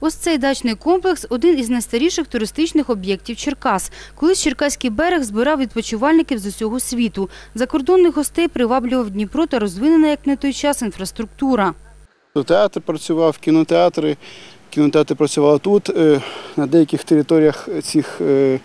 Ось цей дачний комплекс – один із найстаріших туристичних об'єктів Черкас. Колись Черкаський берег збирав відпочивальників з усього світу. Закордонних гостей приваблював Дніпро та розвинена, як на той час, інфраструктура. Театр працював, кінотеатри. Кінотеатр працював тут. Е, На деяких територіях цих е,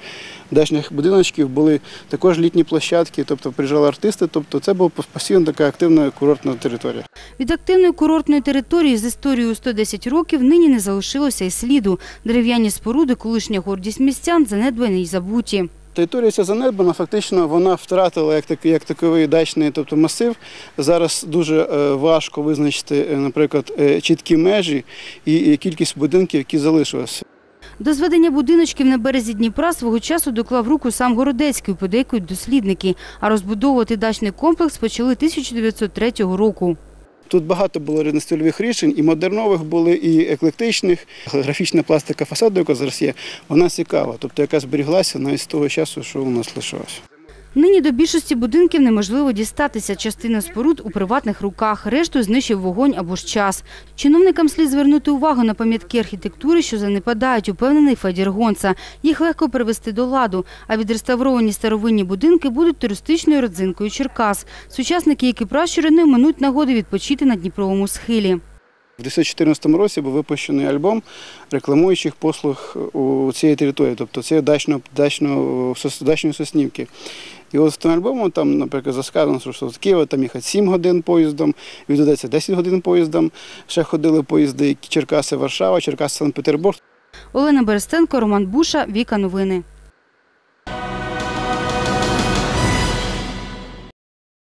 дачних будиночків були також літні площадки, тобто приїжджали артисти. Тобто це була постійно така активна курортна територія. Від активної курортної території з історією 110 років нині не залишилося й сліду. Дерев'яні споруди, колишня гордість містян, занедбані й забуті. Територія ця занедбана, фактично вона втратила як такий, як таковий дачний тобто масив. Зараз дуже е, важко визначити, е, наприклад, е, чіткі межі і і кількість будинків, які залишилися. До зведення будиночків на березі Дніпра свого часу доклав руку сам Городецький, подейкують дослідники. А розбудовувати дачний комплекс почали 1903 року. Тут багато було різностильових рішень, і модернових були, і еклектичних. Графічна пластика фасаду, яка зараз є, вона цікава, тобто яка зберіглася навіть з того часу, що у нас лишилося. Нині до більшості будинків неможливо дістатися. Частина споруд у приватних руках, решту знищив вогонь або ж час. Чиновникам слід звернути увагу на пам'ятки архітектури, що занепадають, упевнений Федір Гонца. Їх легко привести до ладу, а відреставровані старовинні будинки будуть туристичною родзинкою Черкас. Сучасники, які пращури, не минуть нагоди відпочити на Дніпровому схилі. У 2014 році був випущений альбом рекламуючих послуг у цієї території, тобто це дачно, дачно, дачної соснівки. І от з тим альбомом там, наприклад, засказано, що з Києва там їхати 7 годин поїздом, від Одеси 10 годин поїздом. Ще ходили поїзди Черкаси, Варшава, Черкаси, Санкт-Петербург. Олена Берестенко, Роман Буша, Віка Новини.